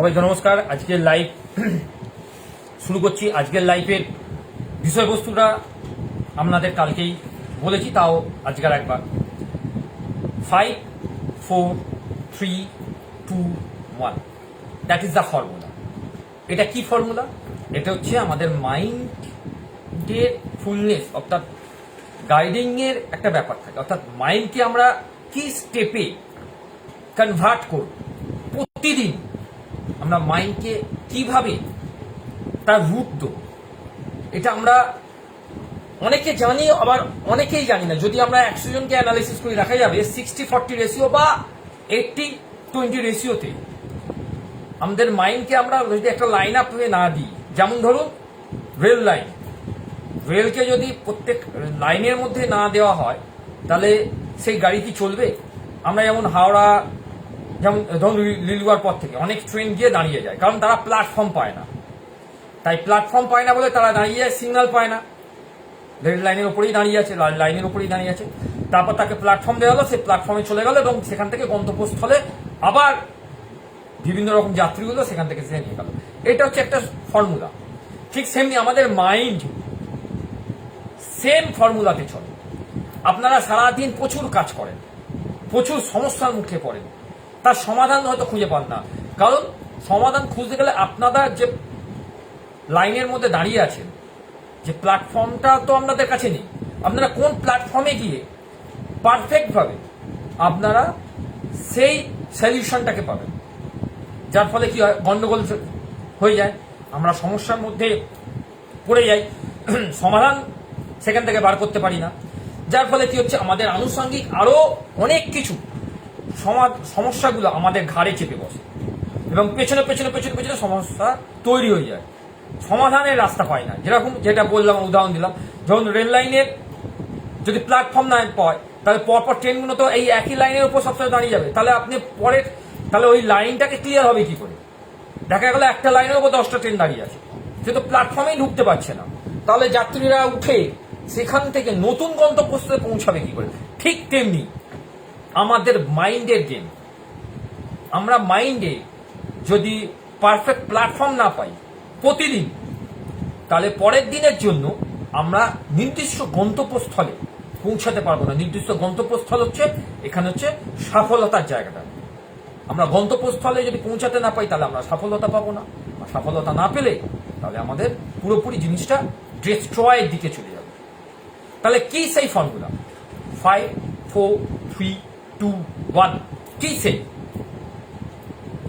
সবাইকে নমস্কার। আজকের লাইভ শুরু করছি। আজকের লাইভের বিষয়বস্তুটা আপনাদের কালকেই বলেছি, তাও আজকের একবার। Five four three two one that is the formula এটা কি ফর্মুলা এটা হচ্ছে আমাদের মাইন্ডের ফুলনেস অর্থাৎ গাইডিং এর একটা ব্যাপার থাকে। অর্থাৎ মাইন্ডকে আমরা কি স্টেপে কনভার্ট করব? প্রতিদিন আমরা মাইন্ডকে কীভাবে তার রুট দেব? এটা আমরা অনেকে জানি, আবার অনেকেই জানি না। যদি আমরা একশো জনকে অ্যানালিসিস করে, দেখা যাবে সিক্সটি ফর্টি রেশিও বা এইটটি টোয়েন্টি রেশিওতে আমাদের মাইন্ডকে আমরা যদি একটা লাইন আপ হয়ে না দিই, যেমন ধরুন রেল লাইন রেলকে যদি প্রত্যেক লাইনের মধ্যে না দেওয়া হয়, তাহলে সেই গাড়ি কি চলবে? আমরা যেমন হাওড়া যেমন, ধরুন লিলুয়ার পর থেকে অনেক ট্রেন গিয়ে দাঁড়িয়ে যায়, কারণ তারা প্ল্যাটফর্ম পায় না। তাই প্ল্যাটফর্ম পায় না বলে তারা দাঁড়িয়ে যায় সিগন্যাল পায় না। রেল লাইনের উপরেই দাঁড়িয়ে আছে লাইনের উপরেই দাঁড়িয়ে আছে। তারপর তাকে প্ল্যাটফর্ম দেওয়া হলো, সে প্ল্যাটফর্মে চলে গেল এবং সেখান থেকে গন্তব্যস্থলে আবার বিভিন্ন রকম যাত্রীগুলো সেখান থেকে নিয়ে গেল। এটা হচ্ছে একটা ফর্মুলা ঠিক সেমনি আমাদের মাইন্ড সেম ফর্মুলাতে চলে। আপনারা সারাদিন প্রচুর কাজ করেন, প্রচুর সমস্যার মুখে পড়েন। তার সমাধান হয়তো খুঁজে পান না। কারণ সমাধান খুঁজতে গেলে আপনারা যে লাইনের মধ্যে দাঁড়িয়ে আছেন, যে প্ল্যাটফর্মটা তো আপনাদের কাছে নেই, আপনারা কোন প্ল্যাটফর্মে গিয়ে পারফেক্টভাবে আপনারা সেই সলিউশনটাকে পাবেন। যার ফলে কি হয়? গন্ডগোল হয়ে যায়। আমরা সমস্যার মধ্যে পড়ে যাই। সমাধান সেখান থেকে বার করতে পারি না। যার ফলে কি হচ্ছে? আমাদের আনুষঙ্গিক আরও অনেক কিছু সমাজ- সমস্যাগুলো আমাদের ঘাড়ে চেপে বসে। এবং পেছনে পেছনে পেছনে পেছনে সমস্যা তৈরি হয়ে যায়। সমাধানের রাস্তা পায় না। যেরকম যেটা বললাম, উদাহরণ দিলাম, যখন রেল লাইনের যদি প্ল্যাটফর্ম না পায়, তাহলে পরপর ট্রেনগুলো তো এই একই লাইনের উপর সবসময় দাঁড়িয়ে যাবে। তাহলে আপনি পরের, তাহলে ওই লাইনটাকে ক্লিয়ার হবে কি করে? দেখা গেল একটা লাইনের উপর দশটা ট্রেন দাঁড়িয়ে আছে। সে তো প্ল্যাটফর্মেই ঢুকতে পারছে না। তাহলে যাত্রীরা উঠে সেখান থেকে নতুন গন্তব্যস্থলে পৌঁছাবে কি করে? ঠিক তেমনি আমাদের মাইন্ডের গেম। আমরা মাইন্ডে যদি পারফেক্ট প্ল্যাটফর্ম না পাই প্রতিদিন, তাহলে পরের দিনের জন্য আমরা নির্দিষ্ট গন্তব্যস্থলে পৌঁছাতে পারব না। নির্দিষ্ট গন্তব্যস্থল হচ্ছে, এখানে হচ্ছে সফলতার জায়গাটা। আমরা গন্তব্যস্থলে যদি পৌঁছাতে না পাই, তাহলে আমরা সফলতা পাবো না। সফলতা না পেলে, তাহলে আমাদের পুরোপুরি জিনিসটা ডিস্ট্রয়ের দিকে চলে যাবে। তাহলে কি সেই formula five four three two one কি সেই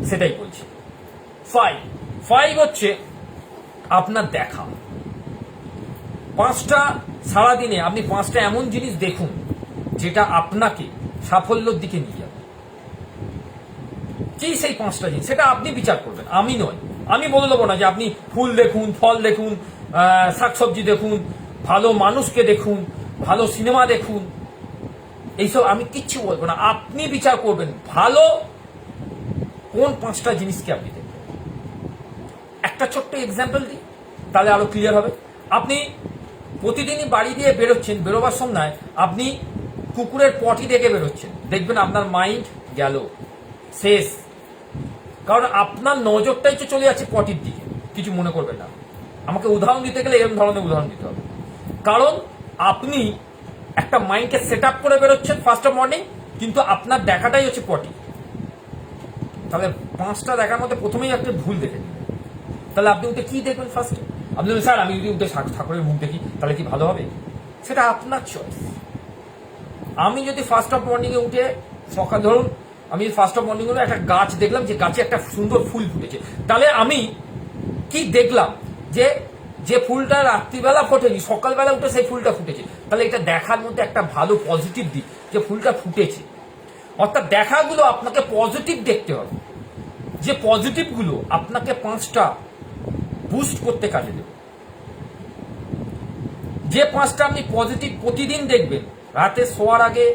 সেটাই বলছি। ফাইভ ফাইভ হচ্ছে আপনার দেখা। পাঁচটা সারাদিনে আপনি পাঁচটা এমন জিনিস দেখুন, যেটা আপনাকে সাফল্যের দিকে নিয়ে যাবে। কি সেই পাঁচটা জিনিস? সেটা আপনি বিচার করবেন। আমি নয়। আমি বলে দেবো না যে আপনি ফুল দেখুন, ফল দেখুন শাকসবজি দেখুন, ভালো মানুষকে দেখুন, ভালো সিনেমা দেখুন। এইসব আমি কিচ্ছু বলব না। আপনি বিচার করবেন। ভালো কোন পাঁচটা জিনিসকে আপনি দেখবেন? একটা ছোট্ট এক্সাম্পল দিই, তাহলে আরও ক্লিয়ার হবে। আপনি প্রতিদিনই বাড়ি দিয়ে বেরোচ্ছেন, বেরোবার সময় আপনি কুকুরের পটি দেখে বেরোচ্ছেন। দেখবেন আপনার মাইন্ড গেল। শেষ। কারণ আপনার নজরটাই তো চলে যাচ্ছে পটির দিকে। কিছু মনে করবেন না। আমাকে উদাহরণ দিতে গেলে এরকম ধরনের উদাহরণ দিতে হবে। কারণ আপনি একটা মাইন্ডকে সেট আপ করে বেরোচ্ছেন ফার্স্ট অফ মর্নিং কিন্তু আপনার দেখাটাই হচ্ছে পটি। তাহলে পাঁচটা দেখার মধ্যে প্রথমেই একটা ভুল দেখে তাহলে আপনি উঠে কি দেখবেন ফার্স্টে আপনি স্যার, আমি যদি উঠে ঠাকুরের মুখ দেখি, তাহলে কি ভালো হবে? সেটা আপনার চয়েস আমি যদি ফার্স্ট অফ মর্নিং এ উঠে, সকাল ধরুন, আমি ফার্স্ট অফ মর্নিং একটা গাছ দেখলাম, যে গাছে একটা সুন্দর ফুল ফুটেছে। তাহলে আমি কি দেখলাম? যে যে ফুলটা রাত্রিবেলা ফোটেনি, সকালবেলা উঠে সেই ফুলটা ফুটেছে। তাহলে এটা দেখার মধ্যে একটা ভালো পজিটিভ দিক যে ফুলটা ফুটেছে। অর্থাৎ দেখাগুলো আপনাকে পজিটিভ দেখতে হবে। যে পজিটিভগুলো আপনাকে পাঁচটা বুস্ট করতে কাজে দেবে। যে পাঁচটা আপনি পজিটিভ প্রতিদিন দেখবেন, রাতে শোয়ার আগে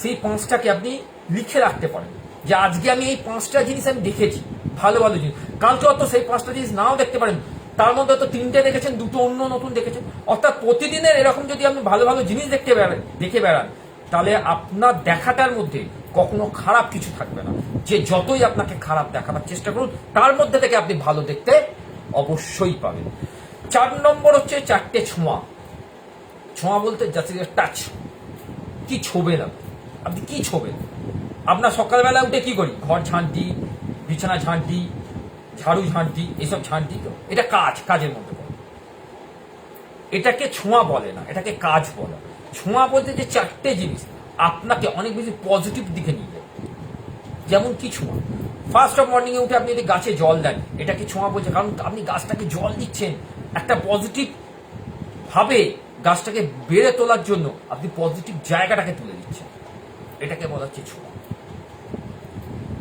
সেই পাঁচটাকে আপনি লিখে রাখতে পারেন। যে আজকে আমি এই পাঁচটা জিনিস আমি দেখেছি, ভালো ভালো জিনিস। কালকে অত সেই পাঁচটা জিনিস নাও দেখতে পারেন তার মধ্যে তো তিনটে দেখেছেন, দুটো অন্য নতুন দেখেছেন। অর্থাৎ প্রতিদিনের এরকম যদি আপনি ভালো ভালো জিনিস দেখতে বেড়ান, দেখে বেড়ান, তাহলে আপনার দেখাটার মধ্যে কখনো খারাপ কিছু থাকবে না। যে যতই আপনাকে খারাপ দেখাবার চেষ্টা করুন, তার মধ্যে থেকে আপনি ভালো দেখতে অবশ্যই পাবেন। চার নম্বর হচ্ছে চারটে ছোঁয়া। ছোঁয়া বলতে যাচ্ছে টাচ কি ছোবেন আপনি? আপনি কি ছোবেন? আপনার সকালবেলা উঠে কি করি? ঘর ঝাঁটি, বিছানা ঝাঁটি ঝাড়ু ঝাঁটি, এসব ঝাঁটি তো। এটা কাজ, কাজের মধ্যে পড়ে। এটাকে ছোঁয়া বলে না, এটাকে কাজ বলে। ছোঁয়া বলতে যে চারটে জিনিস, আপনাকে অনেক বেশি পজিটিভ দিকে নিয়ে যায়। যেমন কি ছোঁয়া? ফার্স্ট অফ মর্নিং এ উঠে আপনি যদি গাছে জল দেন, এটাকে ছোঁয়া বলছে। কারণ আপনি গাছটাকে জল দিচ্ছেন, একটা পজিটিভ ভাবে গাছটাকে বেড়ে তোলার জন্য আপনি পজিটিভ জায়গাটাকে তুলে দিচ্ছেন। এটাকে বলা হচ্ছে ছোঁয়া।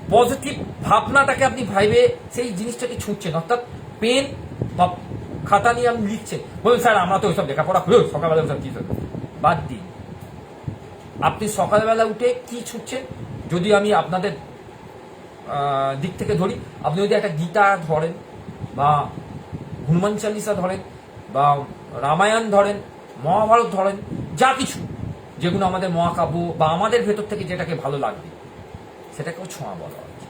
পজিটিভ ভাবনাটাকে আপনি ভাইবে, সেই জিনিসটাকে ছুঁচ্ছেন। অর্থাৎ পেন বা খাতা নিয়ে আপনি লিখছেন। বলুন, স্যার, আমরা তো ওইসব লেখাপড়া করি। সকালবেলা ওইসব কি করব?" বাদ দিন। আপনি সকালবেলা উঠে কি ছুটছেন যদি আমি আপনাদের দিক থেকে ধরি, আপনি যদি একটা গীতা ধরেন বা হনুমান চালিসা ধরেন বা রামায়ণ ধরেন, মহাভারত ধরেন, যা কিছু, যেগুলো আমাদের মহাকাব্য বা আমাদের ভেতর থেকে যেটাকে ভালো লাগবে। সেটাকেও ছোঁয়া বলা হচ্ছে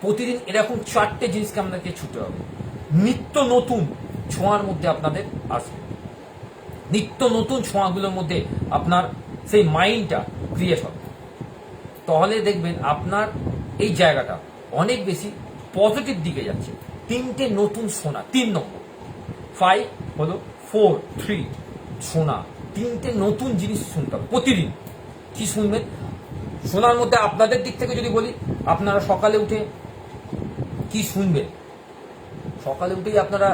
প্রতিদিন এরকম চারটে জিনিসকে আপনাকে ছুটে হবে। নিত্য নতুন ছোঁয়ার মধ্যে আপনাদের আসবে। নিত্য নতুন ছোঁয়াগুলোর মধ্যে আপনার সেই মাইন্ডটা ক্রিয়েট হবে। তাহলে দেখবেন আপনার এই জায়গাটা অনেক বেশি পজিটিভ দিকে যাচ্ছে। তিনটে নতুন সোনা, তিন নম্বর। ফাইভ হলো ফোর থ্রি সোনা। তিনটে নতুন জিনিস শুনতে হবে প্রতিদিন। কি শুনবেন? শোনার মধ্যে আপনাদের দিক থেকে যদি বলি, আপনারা সকালে উঠে কি শুনবেন? সকালে উঠেই আপনারা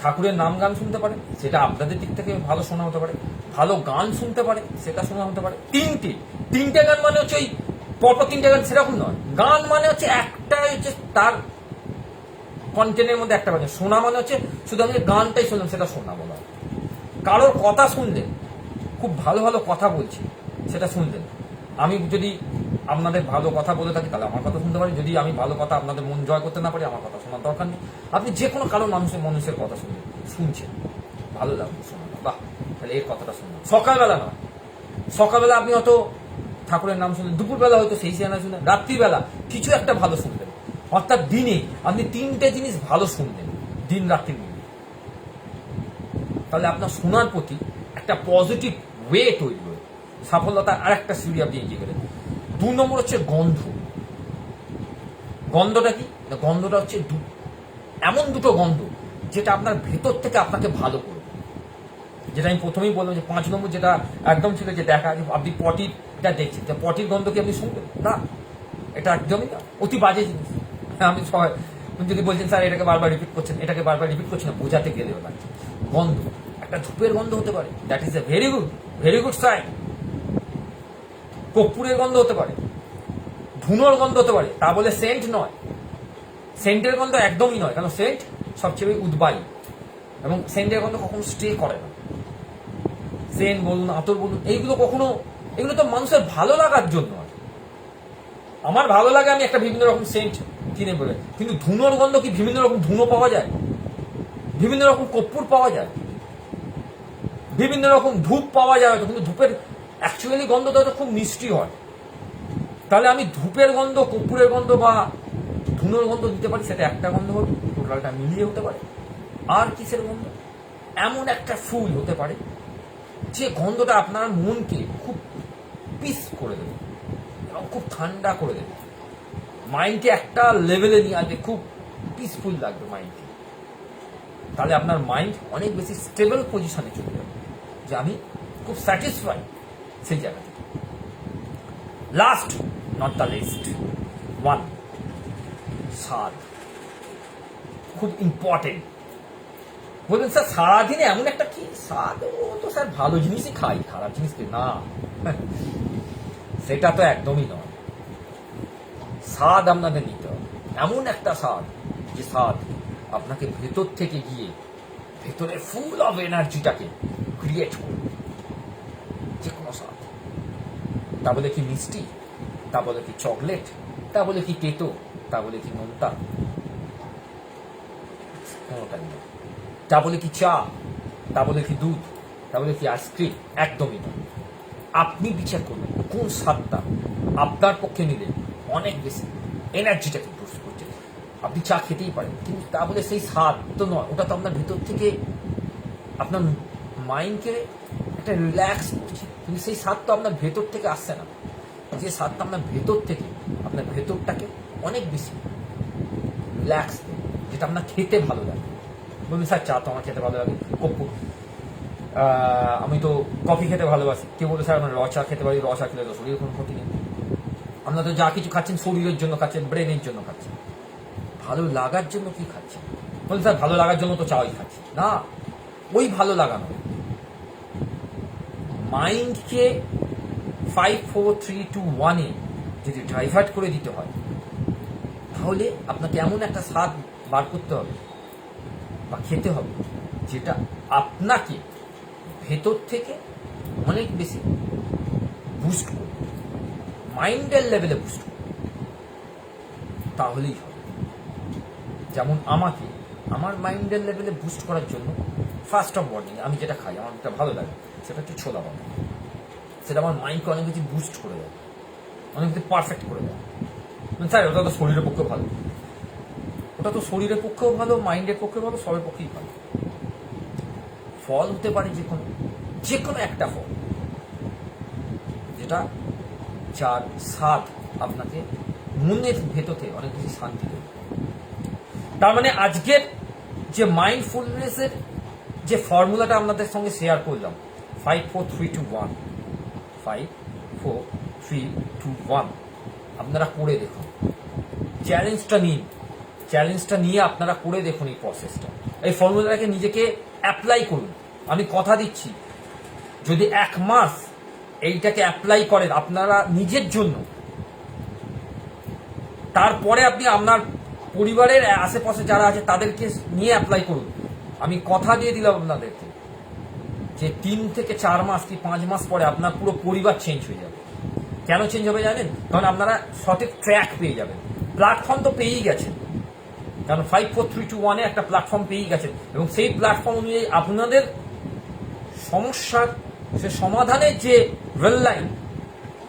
ঠাকুরের নাম গান শুনতে পারে সেটা আপনাদের দিক থেকে ভালো শোনা হতে পারে, ভালো গান শুনতে পারে, সেটা শোনা হতে পারে। তিনটে তিনটে গান মানে হচ্ছে ওই পরপর তিনটে গান সেরকম নয়। গান মানে হচ্ছে একটা হচ্ছে তার কন্টেন্টের মধ্যে একটা বাজে। শোনা মানে হচ্ছে শুধু আমি গানটাই শুনলাম, সেটা শোনা বলা কারোর কথা শুনলেন খুব ভালো ভালো কথা বলছি সেটা শুনলেন আমি যদি আপনাদের ভালো কথা বলে থাকি, তাহলে আমার কথা শুনতে পারি। যদি আমি ভালো কথা আপনাদের মন জয় করতে না পারি, আমার কথা শোনার দরকার নেই। আপনি যে কোনো কারও মানুষের মানুষের কথা শুনবেন, শুনছেন। ভালো লাগবে শোনা বাহ, তাহলে এর কথাটা শুনলাম। সকালবেলা না। সকালবেলা আপনি হয়তো ঠাকুরের নাম শুনলেন। দুপুরবেলা হয়তো সেই সিনেমা শুনলেন। রাত্রিবেলা কিছু একটা ভালো শুনবেন। অর্থাৎ দিনে আপনি তিনটে জিনিস ভালো শুনবেন, দিন রাত্রি মিলিয়ে। তাহলে আপনার শোনার প্রতি একটা পজিটিভ ওয়ে তৈরি সাফল্যতার আর একটা সিঁড়ি আপনি এগিয়ে গেলেন। দু নম্বর হচ্ছে গন্ধ। গন্ধটা কি? গন্ধটা হচ্ছে এমন দুটো গন্ধ যেটা আপনার ভেতর থেকে আপনাকে ভালো করবে। যেটা আমি প্রথমেই বললাম যে পাঁচ নম্বর যেটা একদম ছিল যে দেখা, আপনি পটিটা দেখছেন। যে পটির গন্ধ কি আপনি শুনবেন? না। এটা একদমই না। অতি বাজে জিনিস। আমি সবাই যদি বলছেন, স্যার, এটাকে বারবার রিপিট করছেন, এটাকে বারবার রিপিট করছেন না, বোঝাতে গেলেও লাগছে গন্ধ। একটা ধূপের গন্ধ হতে পারে। That is a very good very good sign কর্পূরের গন্ধ হতে পারে, ধুনোর গন্ধ হতে পারে, তা বলে সেন্ট নয়। সেন্টের গন্ধ একদমই নয় কারণ সেন্ট সবচেয়ে উদ্বায়ী এবং সেন্টের গন্ধ কখনো স্টে করে না। সেন্ট বলুন, আতর বলুন, এইগুলো কখনো, এগুলো তো মানুষের ভালো লাগার জন্য। আমার ভালো লাগে, আমি একটা বিভিন্ন রকম সেন্ট কিনে বলে কিন্তু ধুনোর গন্ধ কি বিভিন্ন রকম ধুনো পাওয়া যায়? বিভিন্ন রকম কর্পূর পাওয়া যায়? বিভিন্ন রকম ধূপ পাওয়া যায় কিন্তু ধূপের অ্যাকচুয়ালি গন্ধটা তো খুব মিষ্টি হয়। তাহলে আমি ধূপের গন্ধ কর্পূরের গন্ধ বা ধুনোর গন্ধ দিতে পারি, সেটা একটা গন্ধ হবে টোটালটা মিলিয়ে হতে পারে। আর কিসের গন্ধ? এমন একটা ফুল হতে পারে, যে গন্ধটা আপনার মনকে খুব পিস করে দেবে এবং খুব ঠান্ডা করে দেবে। মাইন্ডকে একটা লেভেলে নিয়ে আসবে, খুব পিসফুল লাগবে মাইন্ডকে তাহলে আপনার মাইন্ড অনেক বেশি স্টেবল পজিশনে চলে যাবে, যে আমি খুব স্যাটিসফাই সেই জায়গা থেকে last not the least one স্বাদ খুব ইম্পর্টেন্ট বলবেন স্যার, সারাদিনে এমন একটা কি? স্বাদ ও তো স্যার, ভালো জিনিসই খাই। খারাপ জিনিস না। সেটা তো একদমই নয়। স্বাদ আপনাদের নিতে হবে। এমন একটা স্বাদ যে স্বাদ আপনাকে ভেতর থেকে গিয়ে ভেতরের ফুল অফ এনার্জিটাকে ক্রিয়েট করবে যে কোনো স্বাদ তা বলে কি মিষ্টি? তা বলে কি চকলেট? তা বলে কি তেতো? তা বলে কি নোনতা কোনোটাই তা বলে কি চা? তা বলে কি দুধ? তা বলে কি আইসক্রিম? একদমই নয়। আপনি বিচার করবেন কোন স্বাদটা আপনার পক্ষে নিলে অনেক বেশি এনার্জিটাকে বুস্ট করছে। আপনি চা খেতেই পারেন, কিন্তু তা বলে সেই স্বাদ তো নয়, ওটা তো আপনার ভিতর থেকে আপনার মাইন্ডকে একটা রিল্যাক্স করছে। কিন্তু সেই স্বাদ তো আপনার ভেতর থেকে আসছে না। যে স্বাদটা আপনার ভেতর থেকে, আপনার ভেতরটাকে অনেক বেশি রিল্যাক্স যেটা আপনার খেতে ভালো লাগে। বলুন স্যার, চা তো আমার খেতে ভালো লাগে। কপ্পু আমি তো কফি খেতে ভালোবাসি। কেউ বলে স্যার, আমার র চা খেতে পারি? র চা খেলে তো শরীরের কোনো ক্ষতি নেই। আপনারা তো যা কিছু খাচ্ছেন, শরীরের জন্য খাচ্ছেন, ব্রেনের জন্য খাচ্ছেন। ভালো লাগার জন্য কি খাচ্ছেন? বলুন স্যার, ভালো লাগার জন্য তো চাই খাচ্ছি। না, ওই ভালো লাগানো মাইন্ডকে ফাইভ ফোর থ্রি টু ওয়ানে যদি ডাইভার্ট করে দিতে হয়, তাহলে আপনাকে এমন একটা স্বাদ বার করতে হবে বা খেতে হবে যেটা আপনাকে ভেতর থেকে অনেক বেশি বুস্ট করবে। মাইন্ডের লেভেলে বুস্ট করবে। তাহলেই হবে। যেমন আমাকে, আমার মাইন্ডের লেভেলে বুস্ট করার জন্য ফার্স্ট অফ মর্নিং আমি যেটা খাই, আমার ভালো লাগে। সেটা হচ্ছে ছোলা বাদাম সেটা আমার মাইন্ডকে অনেক কিছু বুস্ট করে দেয়। অনেক কিছু পারফেক্ট করে দেয়। মানে স্যার, ওটা তো শরীরের পক্ষে ভালো। ওটা তো শরীরের পক্ষেও ভালো মাইন্ডের পক্ষে ভালো, সবের পক্ষেই ভালো। ফল হতে পারে যে কোনো যে কোনো একটা ফল। যেটা, যার স্বাদ আপনাকে মনের ভেতর অনেক কিছু শান্তি দেবে তার মানে আজকের যে মাইন্ডফুলনেসের যে ফর্মুলাটা আপনাদের সঙ্গে শেয়ার করলাম five four three two one five four three two one আপনারা করে দেখুন। চ্যালেঞ্জটা নিন। চ্যালেঞ্জটা নিয়ে আপনারা করে দেখুন এই প্রসেসটা এই ফর্মুলাটাকে নিজেকে অ্যাপ্লাই করুন। আমি কথা দিচ্ছি। যদি এক মাস এইটাকে অ্যাপ্লাই করেন আপনারা নিজের জন্য, তারপরে আপনি আপনার পরিবারের আশেপাশে যারা আছে তাদেরকে নিয়ে অ্যাপ্লাই করুন। আমি কথা দিয়ে দিলাম আপনাদেরকে। যে তিন থেকে চার মাস কি পাঁচ মাস পরে আপনার পুরো পরিবার চেঞ্জ হয়ে যাবে। কেন চেঞ্জ হবে জানেন? কারণ আপনারা সঠিক ট্র্যাক পেয়ে যাবেন। প্ল্যাটফর্ম তো পেয়েই গেছেন। কারণ ফাইভ ফোর থ্রি টু ওয়ানে একটা প্ল্যাটফর্ম পেয়েই গেছেন। এবং সেই প্ল্যাটফর্ম অনুযায়ী আপনাদের সমস্যার, সে সমাধানের যে রেল লাইন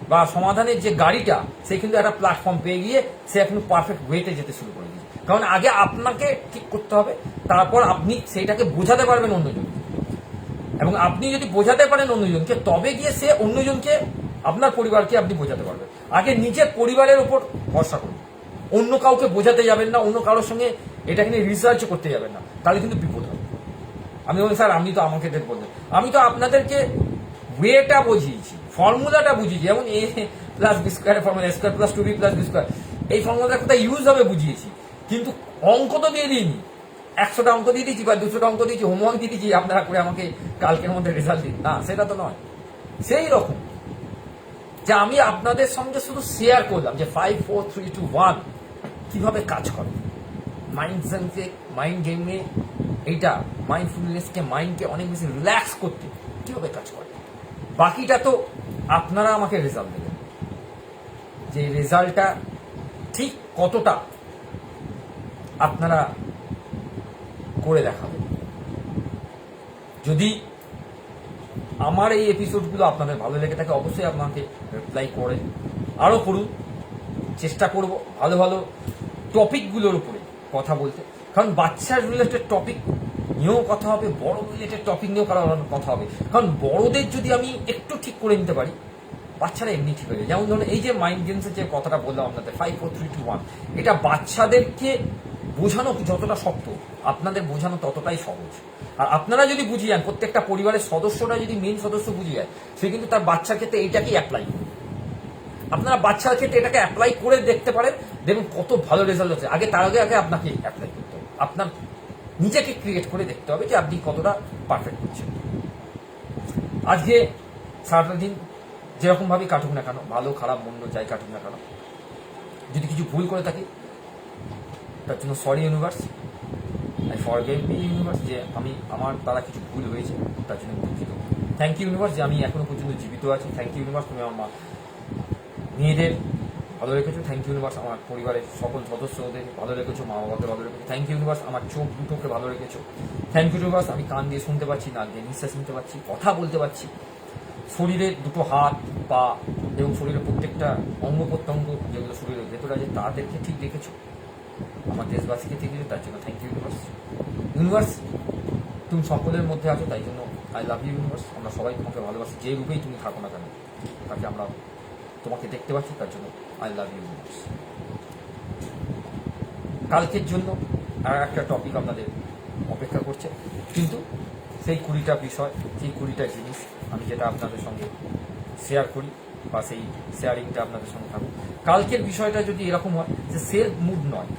বা সমাধানের যে গাড়িটা, সে কিন্তু একটা প্ল্যাটফর্ম পেয়ে গিয়ে সে এখন পারফেক্ট ওয়েতে যেতে শুরু করে দিয়েছে। কারণ আগে আপনাকে ঠিক করতে হবে, তারপর আপনি সেইটাকে বোঝাতে পারবেন অন্যজনকে। এবং আপনি যদি বোঝাতে পারেন অন্যজনকে, তবে গিয়ে সে অন্যজনকে আপনার পরিবারকে আপনি বোঝাতে পারবেন। আগে নিজের পরিবারের উপর ভরসা করুন। অন্য কাউকে বোঝাতে যাবেন না, অন্য কারোর সঙ্গে এটাকে নিয়ে রিসার্চ করতে যাবেন না। তাহলে কিন্তু বিপদ হবে। আমি বলি স্যার আপনি তো আমাকে ডেট আমি তো আপনাদেরকে ওয়েটা বুঝিয়েছি ফর্মুলাটা বুঝিয়েছি। যেমন A plus B square formula square plus two B plus B square এই ফর্মুলাটা কোথায় ইউজ হবে বুঝিয়েছি। কিন্তু অঙ্ক তো দিয়ে দিইনি। একশোটা অঙ্ক দিয়ে দিয়েছি বা দুশোটা অঙ্ক দিয়েছি হোমওয়ার্ক দিয়ে দিয়েছি, আপনারা করে আমাকে কালকের মধ্যে রেজাল্ট দিন। না, সেটা তো নয়। সেই রকম। যে আমি আপনাদের সঙ্গে শুধু শেয়ার করলাম যে five four three two one কীভাবে কাজ করে। মাইন্ড গেমকে মাইন্ড গেমে এইটা মাইন্ডফুলনেসকে মাইন্ডকে অনেক বেশি রিল্যাক্স করতে কীভাবে কাজ করে। বাকিটা তো আপনারা আমাকে রেজাল্ট দেবেন। যে রেজাল্টটা ঠিক কতটা আপনারা করে দেখাবেন যদি আমার এই এপিসোডগুলো আপনাদের ভালো লেগে থাকে, অবশ্যই আপনাকে রিপ্লাই করে। আরও করুন চেষ্টা করব ভালো ভালো টপিকগুলোর উপরে কথা বলতে। কারণ বাচ্চার রিলেটেড টপিক নিয়েও কথা হবে বড় রিলেটেড টপিক নিয়েও কারও কথা হবে। কারণ বড়দের যদি আমি একটু ঠিক করে নিতে পারি, বাচ্চারা এমনি ঠিক হয়ে যায়। যেমন ধরুন এই যে মাইন্ড গেমসের যে কথাটা বললাম আপনাদের five four three two one এটা বাচ্চাদেরকে বোঝানো যতটা শক্ত, আপনাদের বোঝানো ততটাই সহজ। আর আপনারা যদি বুঝিয়ে যান, প্রত্যেকটা পরিবারের সদস্যরা যদি মেন সদস্য বুঝিয়ে যায়, সে কিন্তু তার বাচ্চার ক্ষেত্রে এইটাকেই অ্যাপ্লাই করবে। আপনারা বাচ্চার ক্ষেত্রে এটাকে অ্যাপ্লাই করে দেখতে পারেন দেখুন কত ভালো রেজাল্ট হচ্ছে। আগে তার আগে আগে আপনাকে অ্যাপ্লাই করতে হবে। আপনার নিজেকে ক্রিয়েট করে দেখতে হবে যে আপনি কতটা পারফেক্ট করছেন আজকে সারাটা দিন যেরকম ভাবে কাটুক না কেন, ভালো খারাপ মন্দ যাই কাটুক না কেন, যদি কিছু ভুল করে থাকি তার জন্য sorry universe I forgive me universe যে আমি, আমার দ্বারা কিছু ভুল হয়েছে, তার জন্য দুঃখিত। থ্যাংক ইউ ইউনিভার্স যে আমি এখনও পর্যন্ত জীবিত আছি। থ্যাংক ইউ ইউনিভার্স তুমি আমার মেয়েদের ভালো রেখেছো। থ্যাংক ইউ ইউনিভার্স আমার পরিবারের সকল সদস্যদের ভালো রেখেছো, মা বাবাকে ভালো রেখেছো। থ্যাংক ইউ ইউনিভার্স আমার চোখ দুটোকে ভালো রেখেছো। থ্যাংক ইউ ইউনিভার্স আমি কান দিয়ে শুনতে পাচ্ছি, নাক দিয়ে নিঃশ্বাস শুনতে পাচ্ছি, কথা বলতে পারছি শরীরের দুটো হাত, পা এবং শরীরের প্রত্যেকটা অঙ্গ প্রত্যঙ্গ যেগুলো শরীরের ভেতরে আছে, তাদেরকে ঠিক রেখেছো আমার দেশবাসীকে থেকে, তার জন্য থ্যাংক ইউ ইউনিভার্স ইউনিভার্স তুমি সকলের মধ্যে আছো, তাই জন্য আই লাভ ইউ ইউনিভার্স আমরা সবাই তোমাকে ভালোবাসি, যে রূপেই তুমি থাকো না কেন। তাকে আমরা তোমাকে দেখতে পাচ্ছি, তার জন্য আই লাভ ইউ ইউনিভার্স কালকের জন্য আর একটা টপিক আপনাদের অপেক্ষা করছে। কিন্তু সেই কুড়িটা বিষয়, সেই কুড়িটা জিনিস আমি যেটা আপনাদের সঙ্গে শেয়ার করি বা সেই শেয়ারিংটা আপনাদের সঙ্গে থাকুক। কালকের বিষয়টা যদি এরকম হয়, যে সেলফ মুড নয়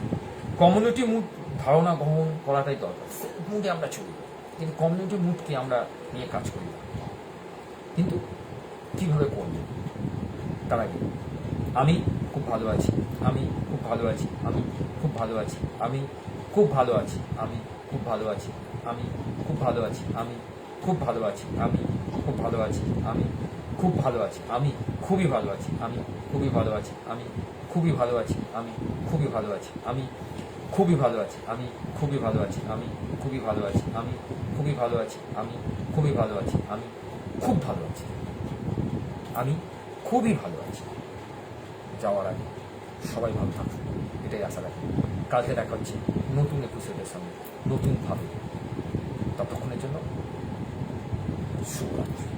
কমিউনিটি মুড ধারণা গ্রহণ করাটাই দরকার মুডে আমরা চলি কিন্তু কমিউনিটি মুডকে আমরা নিয়ে কাজ করি কিন্তু কীভাবে করব তার আগে আমি খুব ভালো আছি আমি খুব ভালো আছি আমি খুব ভালো আছি আমি খুব ভালো আছি আমি খুব ভালো আছি আমি খুব ভালো আছি আমি খুব ভালো আছি আমি খুব ভালো আছি আমি খুব ভালো আছি আমি খুবই ভালো আছি আমি খুবই ভালো আছি আমি খুবই ভালো আছি আমি খুবই ভালো আছি আমি খুবই ভালো আছি, আমি খুবই ভালো আছি, আমি খুবই ভালো আছি, আমি খুবই ভালো আছি, আমি খুবই ভালো আছি, আমি খুব ভালো আছি, আমি খুবই ভালো আছি। যাওয়ার আগে সবাই ভালো থাকুন এটাই আশা রাখি। কালকে দেখা হচ্ছে নতুন এপিসোডের সঙ্গে নতুনভাবে ততক্ষণের জন্য শুভরাত্রি।